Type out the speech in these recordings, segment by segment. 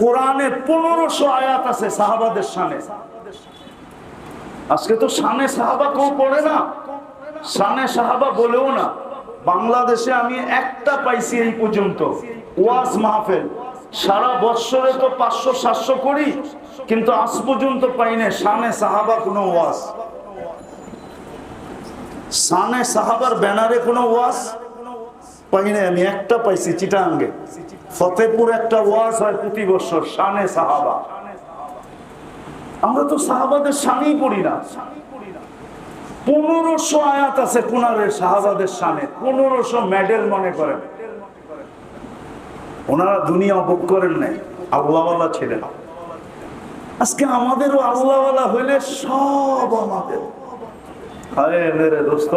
কোরআনে পনেরোশো আয়াত আছে সাহাবাদের সানে আজকে তো সানে সাহাবা কেউ পড়ে না। সানে সাহাবা বলেও না, বাংলাদেশে আমি একটা পাইছি এই পর্যন্ত, ওয়াজ মাহফেল। সারা বৎসরে তো পাঁচশো, সাতশো করি, কিন্তু আজ পর্যন্ত পাই না সানে সাহাবা কোনো ওয়াজ। সানে সাহাবার ব্যানারে কোনো ওয়াজ পাই না আমি একটা পাইছি চিটাঙ্গে। ফতেপুর একটা ওয়াজ হয় প্রতি বছর, শানে সাহাবা। আমরা তো সাহাবাদের শানেই পড়ি না। পনেরোশো আয়াত আছে পুনারের সাহাবাদের শানে, পনেরোশো মেডেল মনে করেন। ওনারা দুনিয়া ভোগ করেন নাই, আল্লাহওয়ালা ছিলেন আজকে আমাদেরও আল্লাহওয়ালা হইলে সব আমাদের। আরে মেরে দোস্ত,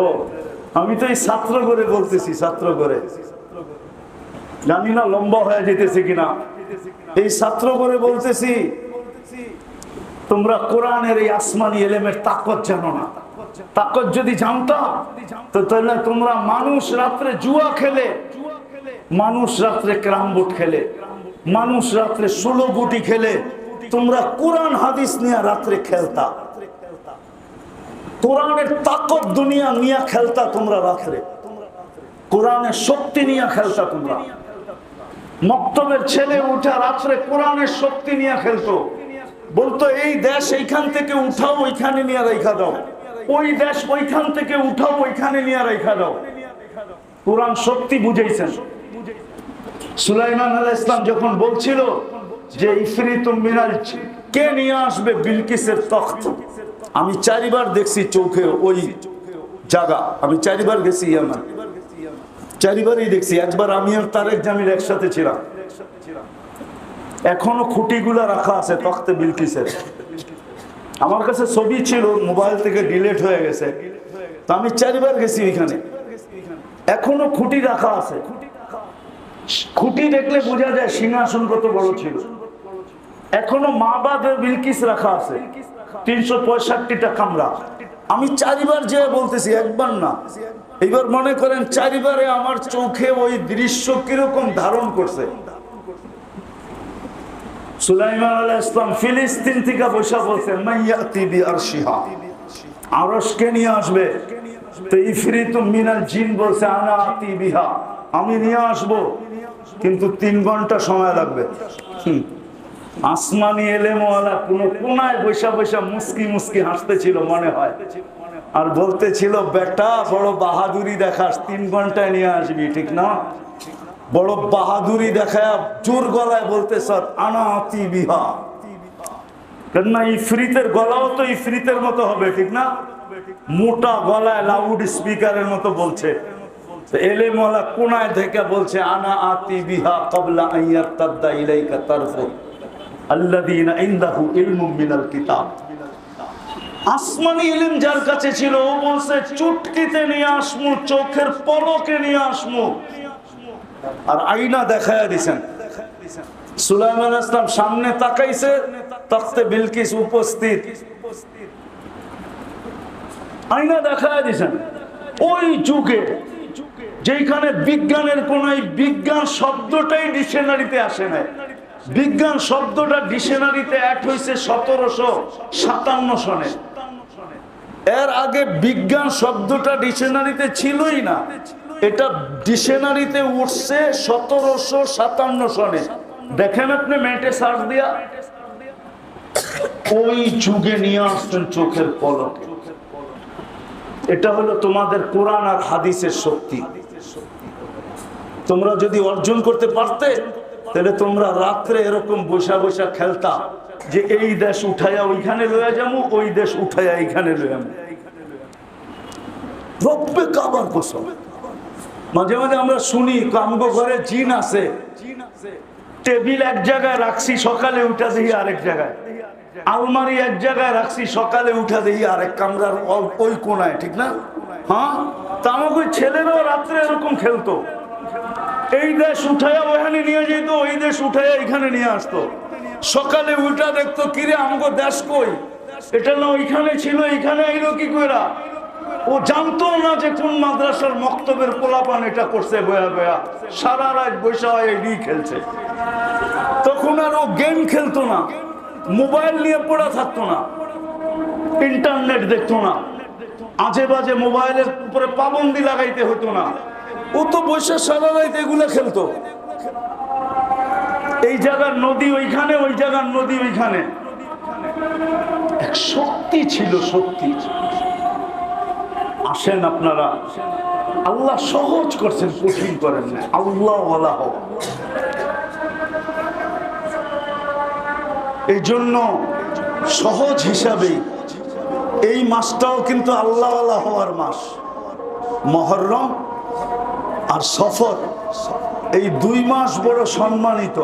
আমি তো এই ছাত্র করে বলতেছি, ছাত্র করে। জানি না লম্বা হয়ে যেতেছে কিনা। এই ছাত্র করে বলতেছি, তোমরা কোরআনের এই আসমানি এলেমের তাকত জানো না। তাকত যদি জানতাম তো তাহলে তোমরা মানুষ রাত্রে জুয়া খেলে, মানুষ রাত্রে ক্রাম বোর্ড খেলে, মানুষ রাত্রে ষোলো গুটি খেলে, তোমরা কোরআন হাদিস নিয়ে রাত্রে খেলতা। কোরআনের তাকত দুনিয়া নিয়ে খেলতা তোমরা রাত্রে। কোরআনের শক্তি নিয়ে খেলতা তোমরা। মক্তবের ছেলে উঠা রাত্রে কোরআনের শক্তি নিয়ে খেলতো। বলতো, এই দেশ এইখান থেকে উঠাও, ওইখানে নিয়ে রেখা দাও। ওই দেশ ওইখান থেকে উঠাও, ওইখানে নিয়ে রেখা দাও। কোরআন শক্তি বুঝাইছেন। সুলাইমান আলাহ ইসলাম যখন বলছিল যে ইফরিত মিনাল কে নিয়ে আসবে? বিলকিসের তখ্ত। আমি চারিবার দেখছি চোখে ওই জায়গা। আমি চারিবার গেছি ইয়ামান। চারিবারই দেখছি, একবার আমি আর তারেক জামিল একসাথে ছিলাম। এখনও খুঁটিগুলা রাখা আছে তখতে বিলকিসের। আমার কাছে ছবি ছিল, মোবাইল থেকে ডিলেট হয়ে গেছে। তো আমি চারিবার গেছি ওইখানে। এখনও খুঁটি রাখা আছে। খুঁটি দেখলে বোঝা যায় সিংহাসন কত বড় ছিল। এখনও মা বাদের বিলকিস রাখা আছে। তিনশো পঁয়ষট্টিটা কামরা। আমি চারিবার যে বলতেছি, একবার না। এইবার মনে করেন চারিবারে আমার চোখে ওই দৃশ্য কীরকম ধারণ করছে। সুলাইমান আলাহ ইসলাম ফিলিস্তিন থেকে বসে আরশকে নিয়ে আসবে। তো ইফরিত মিনাল জিন বলছে বিহা। আমি নিয়ে আসব, কিন্তু তিন ঘণ্টা সময় লাগবে। আসমানি এলেমওয়ালা কোনো কোনায় বৈশা বৈশা মুস্কি মুস্কি হাসতেছিল মনে হয়। আর বলতেছিল বেটা, বড় বাহাদুরি দেখাস, তিন ঘন্টায় নিয়ে আসবি, ঠিক না? বড় বাহাদুরি দেখায় জোর গলায় বলতে স্যার আনা আতি বিহা। কেননা ইফরিতের গলাও তো ইফরিতের মতো হবে, ঠিক না? মোটা গলায় লাউড স্পিকারের মতো বলছে। এলে মলা কোনায় থেকে বলছে, আনা আতি বিহা কবলা আইয়ার তাদ্দা ইলাইকা তারফু আল্লাযীনা ইনদাহু ইলমুম মিনাল কিতাব। আসমানি ইলম যার কাছে ছিল, ও বলছে, চুটকিতে নিয়ে আসমু, চোখের পলকে নিয়ে আসমু। আর আইনা দেখায় দিছেন। সুলাইমান ইসলাম সামনে তাকাইছে, তখতে বিলকিস উপস্থিত। আইনা দেখায়া দিছেন। ওই যুগে যেখানে বিজ্ঞানের কোন বিজ্ঞান শব্দটাই ডিকশনারিতে আসে না বিজ্ঞান শব্দটা ডিকশনারিতে এক হয়েছে সতেরোশো সাতান্ন সনে। এর আগে বিজ্ঞান শব্দটা ডিকশনারিতে ছিলই না। এটা ডিকশনারিতে উঠছে সতেরোশো সাতান্ন সনে। দেখেন আপনি মেটে সার্চ দিয়া। ওই যুগে নিয়ে আসছেন চোখের পলক। এটা হলো তোমাদের কোরআন আর হাদিসের শক্তি। তোমরা যদি অর্জন করতে পারতে, তাহলে তোমরা রাত্রে এরকম বসা বসা খেলতা। যে এই দেশ উঠাইয়া ওইখানে লইয়া যাব ওই দেশ উঠাইয়া এইখানে লইয়া রব্বে কাবার কসম। মাঝে মাঝে আমরা শুনি, কামগো ঘরে জিন আছে। টেবিল এক জায়গায় রাখছি, সকালে উঠা দেখি আরেক জায়গায়। আলমারি এক জায়গায় রাখছি, সকালে উঠা দেখি আরেক কামরার ওই কোনায়, ঠিক না? হ্যাঁ? তা আমাকে ওই ছেলেরাও রাত্রে এরকম খেলতো। এই দেশ উঠাইয়া ওখানে নিয়ে যেত ওই দেশ উঠাইয়া এখানে নিয়ে আসতো। সকালে উঠা দেখতো, কিরে, আমগো দেশ কই? এটা না, ওইখানে ছিল, এখানে আইলো কি কইরা? ও জানতো না যে কোন মাদ্রাসার মক্তবের পোলাপান এটা করছে, বয়া বয়া। সারা রাত বৈশা এডি খেলছে। তখন আর ও গেম খেলতো না, মোবাইল নিয়ে পড়া থাকতো না, ইন্টারনেট দেখতো না, আজে বাজে মোবাইলের উপরে পাবন্দি লাগাইতে হতো না। ও তো বসে সারা রাত এগুলো খেলতো। এই জায়গার নদী ওইখানে, ওই জায়গার নদী ওইখানে। এক শক্তি ছিল, শক্তি। আসেন আপনারা। আল্লাহ সহজ করছেন, কঠিন করেন আল্লাহ এই জন্য সহজ হিসাবে এই মাসটাও কিন্তু আল্লাহ হওয়ার মাস। মহরম আর সফর। এই দুই মাস বড় সম্মানিত।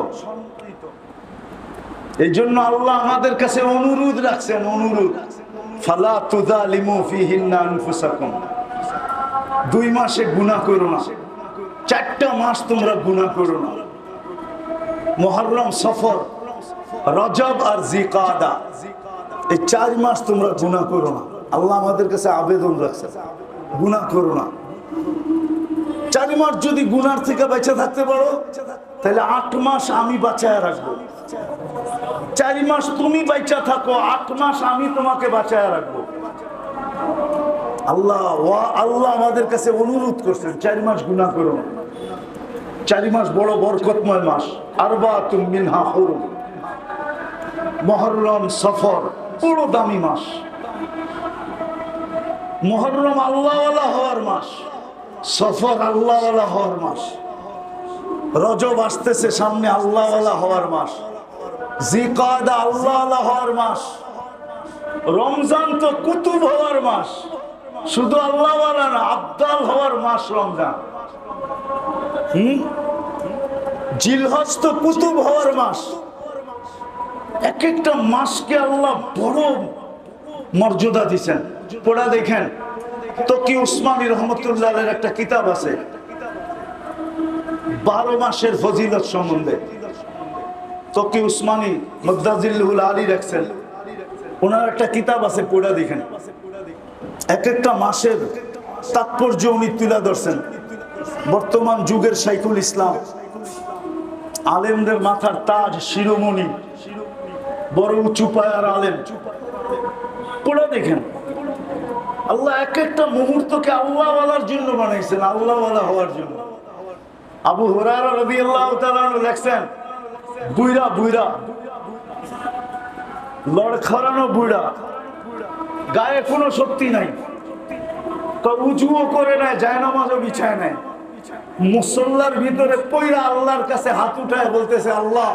এই জন্য আল্লাহ আমাদের কাছে অনুরোধ রাখছেন, অনুরোধ। দুই মাসে গুনাহ করো না। চারটা মাস তোমরা গুনাহ করো না। মুহররম সফর, রজব আর জিকাদা, এই চার মাস তোমরা গুনাহ করো না। আল্লাহ আমাদের কাছে আবেদন রাখছে গুনাহ করো না। চার মাস যদি গুনার থেকে বেঁচে থাকতে পারো, তাহলে আট মাস আমি বাঁচায় রাখব। চার মাস তুমি বাইচা থাকো, আট মাস আমি তোমাকে বাঁচায় রাখব। আল্লাহ আল্লাহ আমাদের কাছে অনুরোধ করছেন, চার মাস গুনাহ করো চার মাস বড় বরকতময় মাস। আরবা তুম মিনহা হরুম। মহরম সফর বড় দামি মাস। মহরম আল্লাহওয়ালা হওয়ার মাস। সফর আল্লাহওয়ালা হওয়ার মাস। রজব আসতেছে সামনে আল্লাহওয়ালা হওয়ার মাস। জিকাদা আল্লাহওয়ালা হওয়ার মাস। রমজান তো কুতুব হওয়ার মাস। শুধু আল্লাহওয়ালা না, আব্দাল হওয়ার মাস রমজান। হুম? জিলহজ তো কুতুব হওয়ার মাস। এক একটা মাসকে আল্লাহ বড় মর্যাদা দিচ্ছেন পড়া দেখেন। উসমানী একটা কিতাব আছে? বারো মাসের ফজিলত সম্বন্ধে। উসমানী আলী রাখছেন ওনার একটা কিতাব আছে, পড়া দেখেন। এক একটা মাসের তাৎপর্য উনি তুলে ধরছেন। বর্তমান যুগের শাইখুল ইসলাম। আলেমদের মাথার তাজ, শিরোমণি। বড় উঁচু পায়ার আলেম। পড়ে দেখেন। আল্লাহ এক একটা মুহূর্তকে আল্লাহওয়ালার জন্য বানাইছেন, আল্লাহওয়ালা হওয়ার জন্য। আবু হুরারা রবি লেখছেন বুইরা বুইরা লড়খড়ানো বুইরা গায়ে কোনো শক্তি নাই তো উঁচুও করে নেয় যায় নামাজও বিছায় নেয়। মুসল্লার ভিতরে পইরা আল্লাহর কাছে হাত উঠায় বলতেছে, আল্লাহ,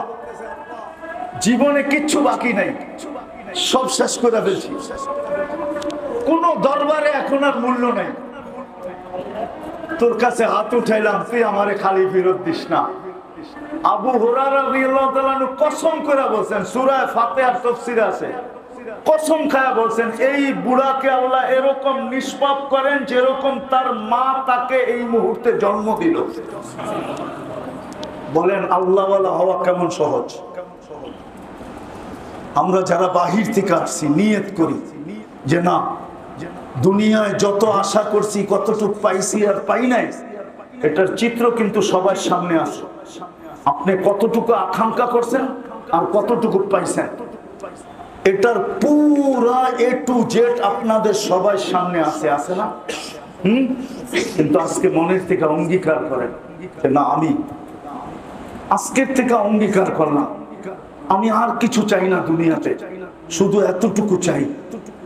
জীবনে কিচ্ছু বাকি নাই, সব শেষ করে ফেলছি। কোন দরবারে এখন আর মূল্য নেই। তোর কাছে হাত উঠাইলাম, তুই আমারে খালি ফেরত দিস না। আবু হুরারা কসম করে বলছেন সূরা ফাতিহার তাফসীর আছে। কসম খায়া বলছেন, এই বুড়াকে আল্লাহ এরকম নিষ্পাপ করেন যেরকম তার মা তাকে এই মুহূর্তে জন্ম দিল। বলেন, আল্লাহওয়ালা হওয়া কেমন সহজ? আমরা যারা বাহির থেকে আসছি, নিয়ত করি যে না দুনিয়ায় যত আশা করছি, কতটুক পাইছি আর পাই নাই, এটার চিত্র কিন্তু সবার সামনে আসে আপনি কতটুকু আকাঙ্ক্ষা করছেন আর কতটুকু পাইছেন? এটার পুরা এ টু জেড আপনাদের সবার সামনে আছে আছে না? হুম? কিন্তু আজকে মনের থেকে অঙ্গীকার করেন না, আমি আজকের থেকে অঙ্গীকার করলাম। আমি আর কিছু চাই না দুনিয়াতে, শুধু এতটুকু চাই।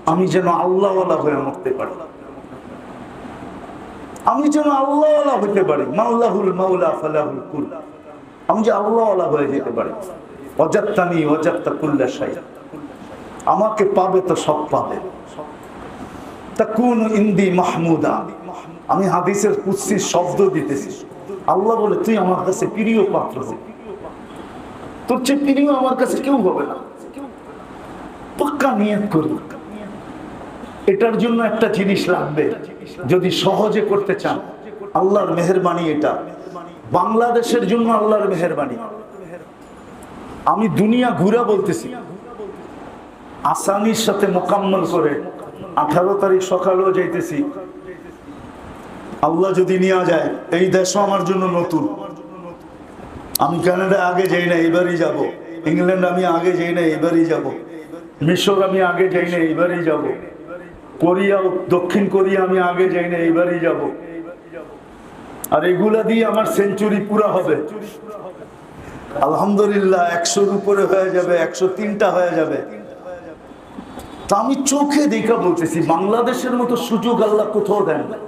আমি যেন আল্লাহওয়ালা হয়ে মরতে পারি। আমি যেন আল্লাহওয়ালা হতে পারি। মাওলাহুল মাওলা ফালাহুল কুল। আমি যে আল্লাহওয়ালা হয়ে যেতে পারি। অজাত্তানি অজাত্তা কুল্লা সাই আমাকে পাবে তো সব পাবে। তা কোন ইন্দি মাহমুদা। আমি হাদিসের কুৎসির শব্দ দিতেছি। আল্লাহ বলে, তুই আমার কাছে প্রিয় পাত্র তোর চেয়ে প্রিয় আমার কাছে কেউ হবে না। পাক্কা নিয়ত করি এটার জন্য একটা জিনিস লাগবে যদি সহজে করতে চান। আল্লাহর মেহরবানি এটা। বাংলাদেশের জন্য আল্লাহর মেহরবানি। আমি দুনিয়া ঘুরা বলতেছি। আসানির সাথে মোকাম্মল করে আঠারো তারিখ সকালেও যাইতেছি। আল্লাহ যদি নেওয়া যায়, এই দেশও আমার জন্য নতুন। আমি কানাডা আগে যাই না এবারই যাব। ইংল্যান্ড আমি আগে যাই না এবারই যাব। মিশর আমি আগে যাই না এবারই যাব। কোরিয়া, দক্ষিণ কোরিয়া আমি আগে যাই না এইবারই যাব। আর এগুলা দিয়ে আমার সেঞ্চুরি পুরা হবে। আলহামদুলিল্লাহ, একশোর উপরে হয়ে যাবে, একশো তিনটা হয়ে যাবে। তা আমি চোখে দেখা বলতেছি, বাংলাদেশের মতো সুযোগ আল্লাহ কোথাও দেন না।